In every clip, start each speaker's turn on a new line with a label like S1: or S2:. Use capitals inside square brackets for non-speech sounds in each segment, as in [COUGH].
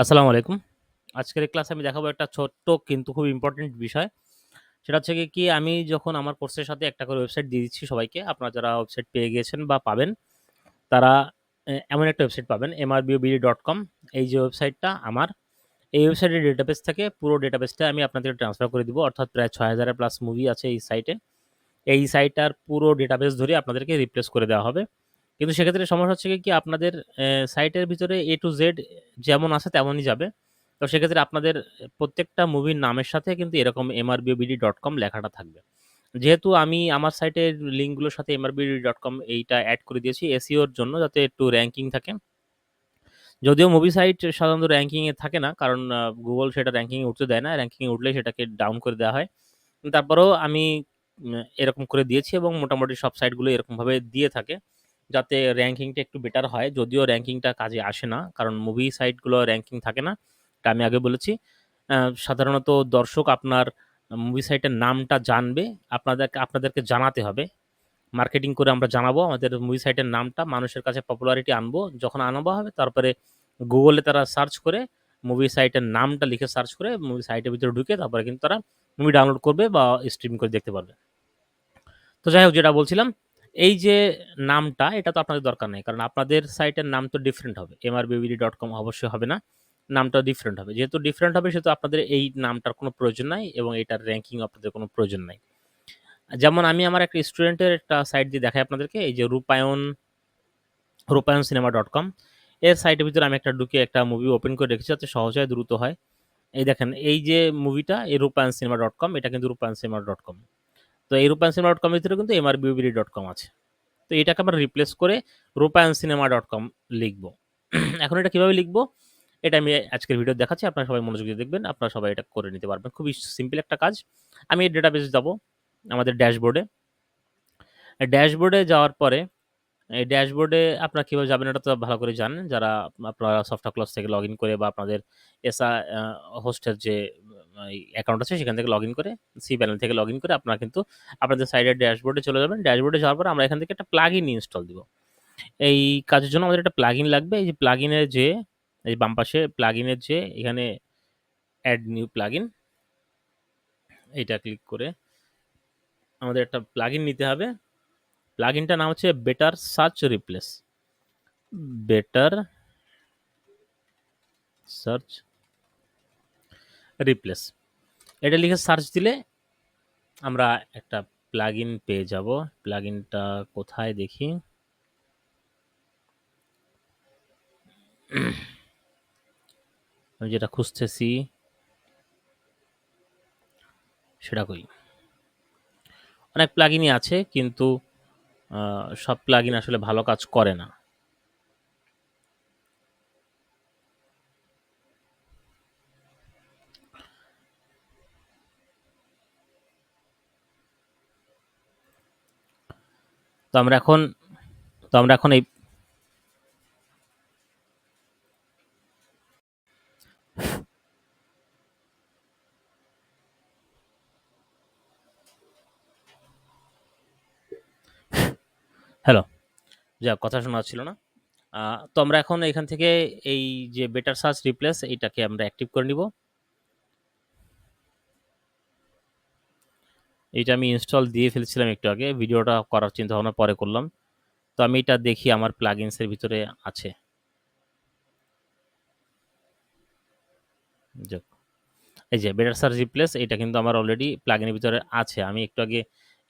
S1: আসসালামু আলাইকুম। আজকের এই ক্লাসে আমি দেখাবো একটা ছোট্ট কিন্তু খুব ইম্পোর্টেন্ট বিষয়। সেটা হচ্ছে কি আমি যখন আমার কোর্সের সাথে একটা করে ওয়েবসাইট দিয়ে দিচ্ছি সবাইকে। আপনারা যারা ওয়েবসাইট পেয়ে গিয়েছেন বা পাবেন, তারা এমন একটা ওয়েবসাইট পাবেন এমআরবিউবিডি ডট কম এই যে ওয়েবসাইটটা আমার। এই ওয়েবসাইটের ডেটাবেস থেকে পুরো ডেটাবেসটা আমি আপনাদেরকে ট্রান্সফার করে দিব। অর্থাৎ প্রায় ৬০০০ হাজারের প্লাস মুভি আছে এই সাইটে। এই সাইটটার পুরো ডেটাবেস ধরে আপনাদেরকে রিপ্লেস করে দেওয়া হবে। কিন্তু সেক্ষেত্রে সমস্যা হচ্ছে কি আপনাদের সাইটের ভিতরে এ টু জেড যেমন আছে তেমনই যাবে। তো সেক্ষেত্রে আপনাদের প্রত্যেকটা মুভির নামের সাথে কিন্তু এরকম এমআরবিওবিডি ডট কম লেখাটা থাকবে। যেহেতু আমি আমার সাইটের লিঙ্কগুলোর সাথে এমআরবিডি ডট কম এইটা অ্যাড করে দিয়েছি এসিওর জন্য যাতে একটু র্যাঙ্কিং থাকে। যদিও মুভি সাইট সাধারণত র্যাঙ্কিংয়ে থাকে না। কারণ গুগল সেটা র্যাঙ্কিংয়ে উঠতে দেয় না। র‍্যাংকিং এ উঠলেই সেটাকে ডাউন করে দেওয়া হয়। তারপরেও আমি এরকম করে দিয়েছি এবং মোটামুটি সব সাইটগুলো এরকমভাবে দিয়ে থাকে। যাতে র্যাঙ্কিংটা একটু বেটার হয়। যদিও র্যাঙ্কিংটা কাজে আসে না। কারণ মুভি সাইটগুলো র্যাঙ্কিং থাকে না। এটা আমি আগে বলেছি। সাধারণত দর্শক আপনার মুভি সাইটের নামটা জানবে। আপনাদেরকে আপনাদেরকে জানাতে হবে। মার্কেটিং করে আমরা জানাব আমাদের মুভি সাইটের নামটা মানুষের কাছে পপুলারিটি আনব। যখন আনানো হবে তারপরে গুগলে তারা সার্চ করে মুভি সাইটের নামটা লিখে সার্চ করে মুভি সাইটের ভিতরে ঢুকে তারপরে কিন্তু তারা মুভি ডাউনলোড করবে বা স্ট্রিম করে দেখতে পারবে। তো যাই হোক যেটা বলছিলাম, এই যে নামটা, এটা তো আপনাদের দরকার নেই কারণ আপনাদের সাইটের নাম তো ডিফারেন্ট হবে। এমআরবিবিডি ডট কম অবশ্যই হবে না। নামটা ডিফারেন্ট হবে। যেহেতু ডিফারেন্ট হবে, সেহেতু আপনাদের এই নামটার কোনো প্রয়োজন নাই এবং এটার র্যাঙ্কিং আপনাদের কোনো প্রয়োজন নাই। যেমন আমি আমার একটা স্টুডেন্টের একটা সাইট দিয়ে দেখাই আপনাদেরকে। এই যে রূপায়ণ রূপায়ণ সিনেমা ডট কম এর সাইটের ভিতরে আমি একটা ঢুকে একটা মুভি ওপেন করে রেখেছি যাতে সহজ দ্রুত হয়। এই দেখেন, এই যে মুভিটা এই রূপায়ণ সিনেমা ডট কম এটা কিন্তু রূপায়ণসিনেমা.com তো এই রূপায়ণ সিনেমা ডট এর ভিতরে কিন্তু এমআরবিউবিডি ডট কম আছে। তো এটাকে আমরা রিপ্লেস করে রূপায়ণ সিনেমা ডট কম লিখব [CLEARS THROAT] এখন এটা কীভাবে লিখব? এটা আমি আজকের ভিডিও দেখাচ্ছি। আপনারা সবাই মনোযোগ দিয়ে দেখবেন। আপনারা সবাই এটা করে নিতে পারবেন। খুবই সিম্পল একটা কাজ। আমি এই ডেটাবেসে যাব, আমাদের ড্যাশবোর্ডে। ড্যাশবোর্ডে যাওয়ার পরে, এই ড্যাশবোর্ডে আপনারা কীভাবে যাবেন এটা তো ভালো করে জানেন। যারা আপনারা সফটওয়্যার ক্লাস থেকে লগ ইন করে বা আপনাদের এসা হোস্টের যে অ্যাকাউন্ট আছে, সেখান থেকে লগ ইন করে cPanel থেকে লগ ইন করে আপনারা কিন্তু আপনাদের সাইডের ড্যাশবোর্ডে চলে যাবেন। ড্যাশবোর্ডে যাওয়ার পর আমরা এখান থেকে একটা প্লাগইন ইনস্টল দিব। এই কাজের জন্য আমাদের একটা প্লাগইন লাগবে। এই যে প্লাগইন এর যেয়ে এই বাম পাশে প্লাগইন এর যেয়ে এখানে অ্যাড নিউ প্লাগইন এইটা ক্লিক করে আমাদের একটা প্লাগইন নিতে হবে। প্লাগইনটার নাম হচ্ছে better search replace. Better search replace. এটা লিখে সার্চ দিলে আমরা একটা প্লাগইন পেয়ে যাব। প্লাগইনটা কোথায় দেখি? আমি যেটা খুঁজতেছি, সেটা কই? অনেক প্লাগইনই আছে, কিন্তু সব প্লাগইন আসলে ভালো কাজ করে না। তো আমরা এখন, তো আমরা এখন এই হ্যালো। যাক, কথা শোনা যাচ্ছিল না। তো আমরা এখন এখান থেকে এই যে বেটার সার্চ রিপ্লেস এইটাকে আমরা অ্যাক্টিভ করে নিব। এইটা আমি ইনস্টল দিয়ে ফেলছিলাম একটু আগে। ভিডিওটা করার চিন্তা ভাবনা পরে করলাম। তো আমি এটা দেখি আমার প্লাগইনস এর ভিতরে আছে। এই যে বেটার সার্চ রিপ্লেস এটা কিন্তু আমার অলরেডি প্লাগইনের ভিতরে আছে। আমি একটু আগে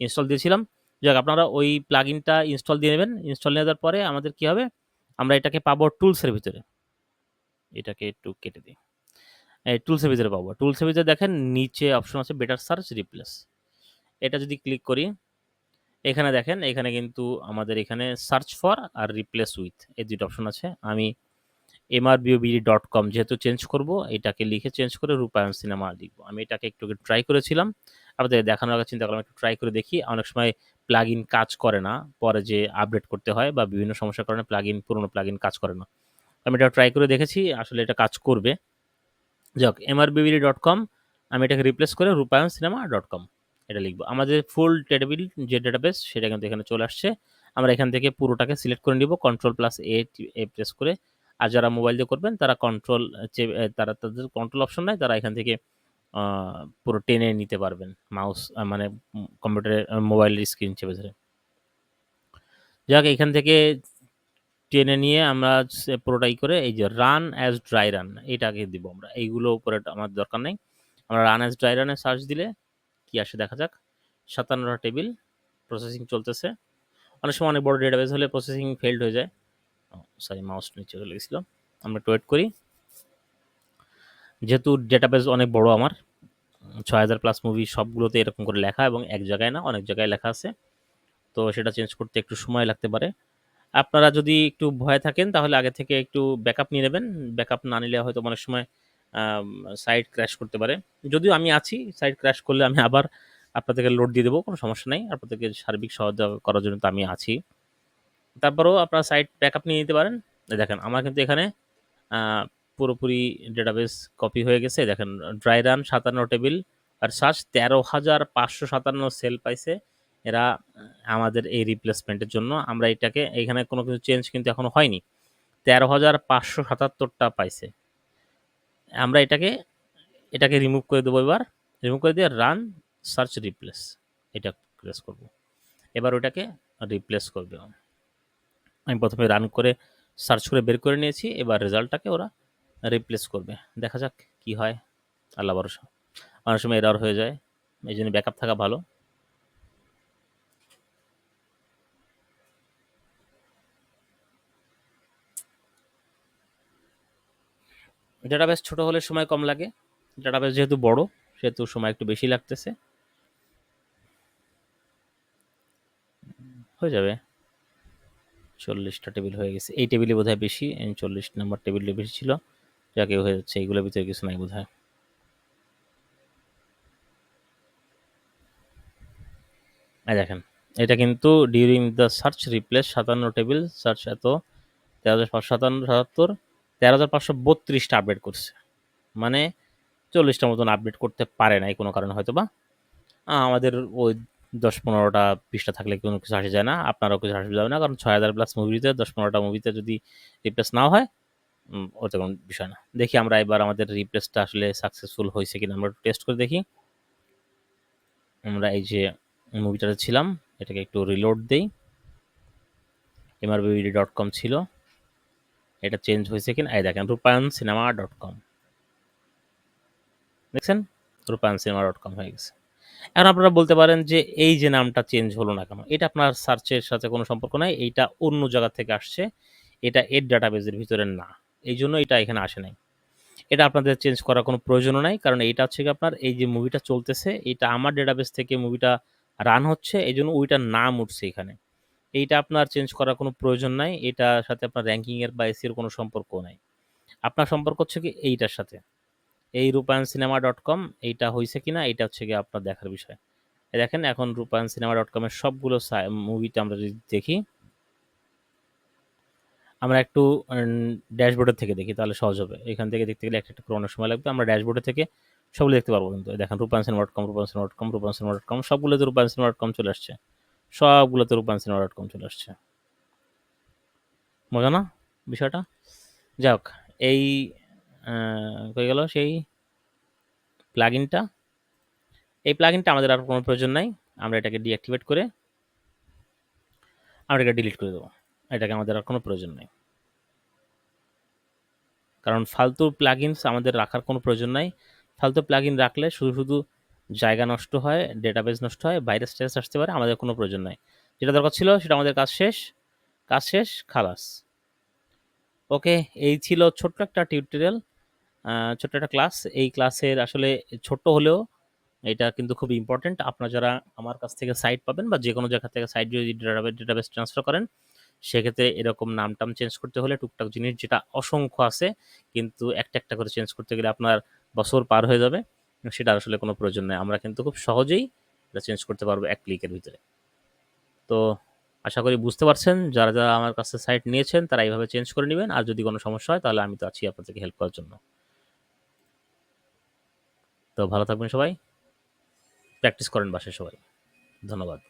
S1: ইনস্টল দিয়েছিলাম। যাক, আপনারা ওই প্লাগইনটা ইনস্টল দিয়ে নেবেন। ইনস্টল নিয়ে পরে আমাদের কি হবে? আমরা এটাকে পাবো টুলসের ভিতরে। এটাকে একটু কেটে দেই। এই টুলস এর ভিতরে পাবো। টুলসের ভিতরে দেখেন, নিচে অপশন আছে বেটার সার্চ রিপ্লেস। এটা যদি ক্লিক করি, এখানে দেখেন এখানে কিন্তু আমাদের এখানে সার্চ ফর আর রিপ্লেস উইথ এই ২ টা অপশন আছে। আমি এমআরবিওবিডি ডট কম যেহেতু চেঞ্জ করব এটাকে লিখে চেঞ্জ করে রূপায়ণ সিনেমা লিখব। আমি এটাকে একটু ট্রাই করেছিলাম। আপনাদের দেখানোর আগে চিন্তা করলাম একটু ট্রাই করে দেখি। অনেক সময় প্লাগইন কাজ করে না। পরে যে আপডেট করতে হয় বা বিভিন্ন সমস্যার কারণে প্লাগইন পুরনো প্লাগইন কাজ করে না। আমি এটা ট্রাই করে দেখেছি। আসলে এটা কাজ করবে। যাক এমআরবিবিডি ডট কম আমি এটাকে রিপ্লেস করে রূপায়ণ সিনেমা.com এটা লিখব। আমাদের ফুল টেবিল যে ডেটাবেস সেটা কিন্তু এখানে চলে আসছে। আমরা এখান থেকে পুরোটাকে সিলেক্ট করে নিব। Control plus A A press করে আর যারা মোবাইল দিয়ে করবেন, তারা কন্ট্রোল তারা তাদের কন্ট্রোল অপশন নাই তারা এখান থেকে পুরো টেনে নিতে পারবেন মাউস মানে কম্পিউটারের মোবাইলের স্ক্রিন চেপে ধরে যাক, এখান থেকে টেনে নিয়ে আমরা পুরোটাই করে, এই যে রান অ্যাজ ড্রাই রান এটাকে দিব আমরা এইগুলো উপরে আমার দরকার নেই আমরা রান অ্যাজ ড্রাই রানে সার্চ দিলে কি আসে দেখা যাক। সাতান্নটা টেবিল প্রসেসিং চলতেছে। অনেক সময় অনেক বড় ডেটাবেস হলে প্রসেসিং ফেল্ড হয়ে যায়। সরি মাউস নিচে চলে গেছিল। আমরা একটু ওয়েট করি। যেহেতু ডেটাবেস অনেক বড় আমার, ছয় হাজার প্লাস মুভি সবগুলোতে এরকম করে লেখা এবং এক জায়গায় না, অনেক জায়গায় লেখা আছে। তো সেটা চেঞ্জ করতে একটু সময় লাগতে পারে। আপনারা যদি একটু ভয় থাকেন, তাহলে আগে থেকে একটু ব্যাকআপ নিয়ে নেবেন। ব্যাকআপ না নিলে হয়তো অনেক সময় সাইট ক্র্যাশ করতে পারে। যদিও আমি আছি সাইট ক্র্যাশ করলে আমি আবার আপনাদেরকে লোড দিয়ে দেবো, কোনো সমস্যা নেই। আপনাদেরকে সার্বিক সহায়তা করার জন্য তো আমি আছি। তারপরেও আপনারা সাইট ব্যাকআপ নিয়ে নিতে পারেন। দেখেন, আমার কিন্তু এখানে পুরোপুরি ডেটাবেস কপি হয়ে গেছে। দেখেন ড্রাই রান সাতান্ন টেবিল আর সার্চ তেরো হাজার পাঁচশো সাতান্ন সেল পাইছে। এরা, আমাদের এই রিপ্লেসমেন্টের জন্য। আমরা এটাকে, এখানে কোনো কিছু চেঞ্জ কিন্তু এখনও হয়নি। তেরো হাজার পাঁচশো সাতাত্তরটা পাইছে। আমরা এটাকে এটাকে রিমুভ করে দেবো এবার। রিমুভ করে দিয়ে রান সার্চ রিপ্লেস এটা প্রেস করব। এবার ওটাকে রিপ্লেস করবে আমি প্রথমে রান করে সার্চ করে বের করে নিয়েছি, এবার রেজাল্টটাকে ওরা রিপ্লেস করবে। দেখা যাক কি হয়। আল্লাহ ভরসা। অনেক সময় এরর হয়ে যায়। এই জন্য ব্যাকআপ থাকা ভালো। ডেটাবেস ছোট হলে সময় কম লাগে। ডেটাবেস যেহেতু বড়, সেহেতু সময় একটু বেশি লাগতেছে। হয়ে যাবে। চল্লিশটা টেবিল হয়ে গেছে। এই টেবিলে বোধহয় বেশি চল্লিশ নাম্বার টেবিলে বেশি ছিল। যাকে হয়ে যাচ্ছে এইগুলোর ভিতরে কিছু নাই বোধহয়। এই দেখেন, এটা কিন্তু ডিউরিং দ্য সার্চ রিপ্লেস সাতান্ন টেবিল সার্চ এত তেরো হাজার সাতান্ন সাতাত্তর তেরো হাজার পাঁচশো বত্রিশটা আপডেট করছে। মানে চল্লিশটা মতন আপডেট করতে পারে নাই কোনো কারণে হয়তো বা আমাদের ওই দশ পনেরোটা পৃষ্ঠা থাকলে কোনো কিছু আসে যায় না। আপনারও কিছু আসে যাবে না, কারণ ছয় হাজার প্লাস মুভিতে দশ পনেরোটা মুভিতে যদি রিপ্লেস নাও হয় ওটা কোনো বিষয় না। দেখি আমরা এবার আমাদের রিপ্লেসটা আসলে সাকসেসফুল হয়েছে কিনা, আমরা টেস্ট করে দেখি। আমরা এই যে মুভিটাতে ছিলাম, এটাকে একটু রিলোড দেই। এমআরবিডি ডট কম ছিল। এটা চেঞ্জ হয়েছে কিনা? এই দেখেন রূপায়ণ সিনেমা ডট কম দেখছেন? রূপায়ণ সিনেমা ডট কম হয়ে গেছে। এখন আপনারা বলতে পারেন যে এই যে নামটা চেঞ্জ হলো না কেন, এটা আপনার সার্চের সাথে কোনো সম্পর্ক নাই এইটা অন্য জায়গা থেকে আসছে, এটা এর ডাটাবেজের ভিতরে না। এই জন্য এটা এখানে আসে নাই। এটা আপনাদের চেঞ্জ করার কোনো প্রয়োজনও নাই, কারণ এইটা হচ্ছে কি আপনার এই যে মুভিটা চলতেছে, এটা আমার ডেটাবেস থেকে মুভিটা রান হচ্ছে, এই জন্য ওইটার নাম উঠছে এখানে। এইটা আপনার চেঞ্জ করার কোনো প্রয়োজন নাই এটার সাথে আপনার র্যাঙ্কিংয়ের বা এসির কোনো সম্পর্ক নাই। আপনার সম্পর্ক হচ্ছে কি এইটার সাথে। এই রূপায়ণ সিনেমা ডট কম এইটা হয়েছে কিনা এটা হচ্ছে কি আপনার দেখার বিষয়। দেখেন, এখন রূপায়ণ সিনেমা ডট কমের সবগুলো মুভিটা আমরা যদি দেখি, আমরা একটু ড্যাশবোর্ডের থেকে দেখি, তাহলে সহজ হবে। এখান থেকে দেখতে গেলে একটা একটা করে অনেক সময় লাগবে। আমরা ড্যাশবোর্ডের থেকে সবগুলো দেখতে পারব কিন্তু। দেখেন, রূপায়ণ সিনেমা ডট কম রূপায়ণ সিনেমা ডট কম রূপায়ণ সিনেমা ডট কম সবগুলোতে রূপায়ণ সিনেমা ডট কম চলে আসছে। সবগুলোতে রূপায়ণ সিনেমা ডট কম চলে আসছে। মজা না বিষয়টা? যাক এই হয়ে গেল সেই প্লাগইনটা এই প্লাগইনটা আমাদের আর কোনো প্রয়োজন নাই, আমরা এটাকে ডিঅ্যাক্টিভেট করে আমরা এটা ডিলিট করে দেবো। এটাকে আমাদের আর কোনো প্রয়োজন নেই। কারণ ফালতু প্লাগইনস আমাদের রাখার কোনো প্রয়োজন নাই। ফালতু প্লাগইন রাখলে শুধু শুধু জায়গা নষ্ট হয় ডেটাবেস নষ্ট হয় ভাইরাস টাইরাস আসতে পারে, আমাদের কোনো প্রয়োজন নাই। যেটা দরকার ছিল সেটা আমাদের কাজ শেষ কাজ শেষ, খালাস। ওকে, এই ছিল ছোট্ট একটা টিউটোরিয়াল ছোট্ট একটা ক্লাস এই ক্লাসের আসলে ছোট্ট হলেও এটা কিন্তু খুব ইম্পর্টেন্ট আপনারা যারা আমার কাছ থেকে সাইট পাবেন বা যে কোনো জায়গা থেকে সাইট যদি ডেটাবেস ডেটাবেস ট্রান্সফার করেন, সেক্ষেত্রে এরকম নাম টাম চেঞ্জ করতে হলে টুকটাক জিনিস যেটা অসংখ্য আছে, কিন্তু একটা একটা করে চেঞ্জ করতে গেলে আপনার বছর পার হয়ে যাবে। সেটা আসলে কোনো প্রয়োজন নেই। আমরা কিন্তু খুব সহজেই এটা চেঞ্জ করতে পারব এক ক্লিকের ভিতরে। তো আশা করি বুঝতে পারছেন, যারা যারা আমার কাছে সাইট নিয়েছেন, তারা এইভাবে চেঞ্জ করে নেবেন। আর যদি কোনো সমস্যা হয়, তাহলে আমি তো আছি আপনাদেরকে হেল্প করার জন্য। তো ভালো থাকবেন সবাই। প্র্যাকটিস করেন বাসায় সবাই। ধন্যবাদ।